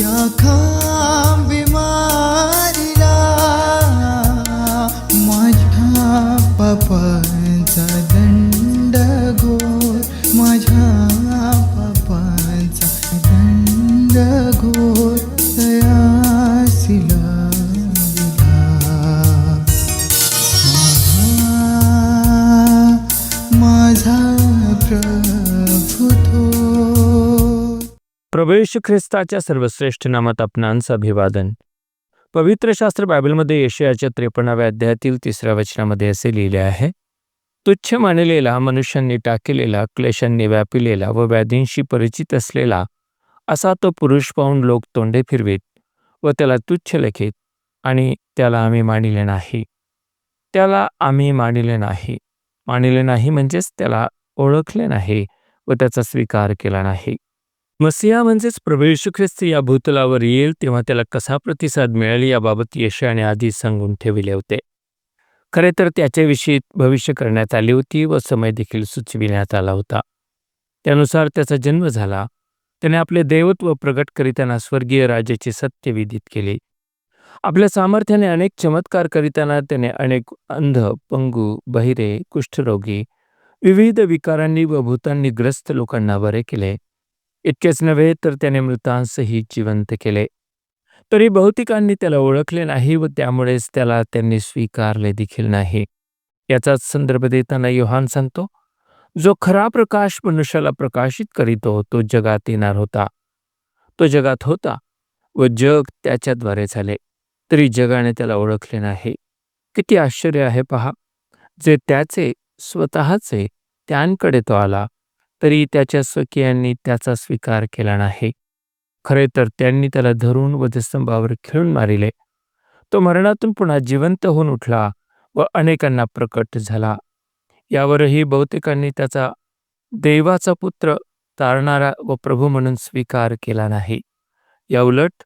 त्या खांबी मारिला माझ्या पापांचा दंड घोर माझ्या प्रवेश ख्रिस्ताच्या सर्वश्रेष्ठ नामात आपणांचं अभिवादन. पवित्र शास्त्र बायबलमध्ये यशयाच्या त्रेपन्नाव्या अध्यायातील तिसऱ्या वचनामध्ये असे लिहिले आहे तुच्छ मानलेला मनुष्यांनी टाकलेला क्लेशांनी व्यापिलेला व व्याधींशी परिचित असलेला असा तो पुरुष पाहून लोक तोंडे फिरवीत व त्याला तुच्छ लेखित आणि त्याला आम्ही मानिले नाही. त्याला आम्ही मानिले नाही. मानिले नाही म्हणजेच त्याला ओळखले नाही व त्याचा स्वीकार केला नाही. मसिया म्हणजेच प्रभू ख्रिस्त या भूतलावर येईल तेव्हा त्याला कसा प्रतिसाद मिळेल याबाबत यशाने आधी सांगून ठेविले होते. खरे तर त्याच्याविषयी भविष्य करण्यात आली होती व समय देखील सुचविण्यात आला होता. त्यानुसार त्याचा जन्म झाला. त्याने आपले दैवत्व प्रगट करीताना स्वर्गीय राजाचे सत्य विदित केले. आपल्या सामर्थ्याने अनेक चमत्कार करीताना त्याने अनेक अंध पंगू बहिरे कुष्ठरोगी विविध विकारांनी व भूतांनी ग्रस्त लोकांना बरे केले. इतकेच नव्हे तर त्याने मृतांसही जिवंत केले. तरी बहुतेकांनी त्याला ओळखले नाही व त्यामुळेच त्याला त्यांनी स्वीकारले देखील नाही. याचाच संदर्भ देताना योहान सांगतो जो खरा प्रकाश मनुष्याला प्रकाशित करीतो हो, तो जगात येणार होता. तो जगात होता व जग त्याच्याद्वारे झाले. तरी जगाने त्याला ओळखले नाही. किती आश्चर्य आहे पहा जे त्याचे स्वतःचे त्यांकडे तो आला. तरी त्याच्या स्वकीयांनी त्याचा स्वीकार केला नाही. खरे तर त्यांनी त्याला धरून वधस्तंभावर खिळून मारिले. तो मरणातून पुन्हा जिवंत होऊन उठला व अनेकांना प्रकट झाला. यावरही बहुतेकांनी त्याचा देवाचा पुत्र तारणारा व प्रभू म्हणून स्वीकार केला नाही. याउलट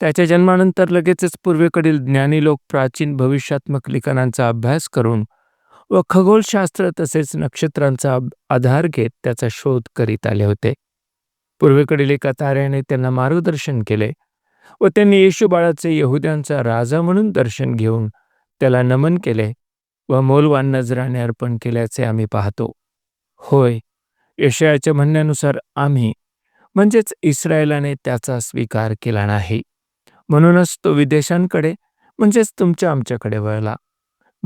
त्याच्या जन्मानंतर लगेचच पूर्वेकडील ज्ञानी लोक प्राचीन भविष्यात्मक लिखाणांचा अभ्यास करून व खगोलशास्त्र तसेच नक्षत्रांचा आधार घेत त्याचा शोध करीत आले होते. पूर्वेकडील एका ताऱ्याने त्यांना मार्गदर्शन केले व त्यांनी येशू बाळाचे यहुद्यांचा राजा म्हणून दर्शन घेऊन त्याला नमन केले व मौलवान नजराने अर्पण केल्याचे आम्ही पाहतो. होय यशयाच्या म्हणण्यानुसार आम्ही म्हणजेच इस्रायलाने त्याचा स्वीकार केला नाही. म्हणूनच तो विदेशांकडे म्हणजेच तुमच्या आमच्याकडे वळला.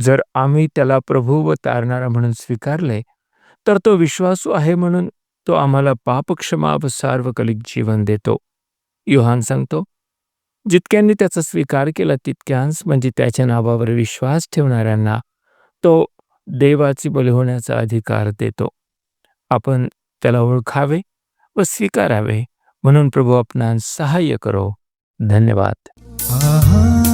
जर आम्ही त्याला प्रभू व तारणारा म्हणून स्वीकारले तर तो विश्वासू आहे म्हणून तो आम्हाला पापक्षमा व सार्वकालिक जीवन देतो. युहान सांगतो जितक्यांनी त्याचा स्वीकार केला तितक्यांस म्हणजे त्याच्या नावावर विश्वास ठेवणाऱ्यांना तो देवाची बली होण्याचा अधिकार देतो. आपण त्याला ओळखावे व स्वीकारावे म्हणून प्रभू आपणास सहाय्य करो. धन्यवाद. आहा.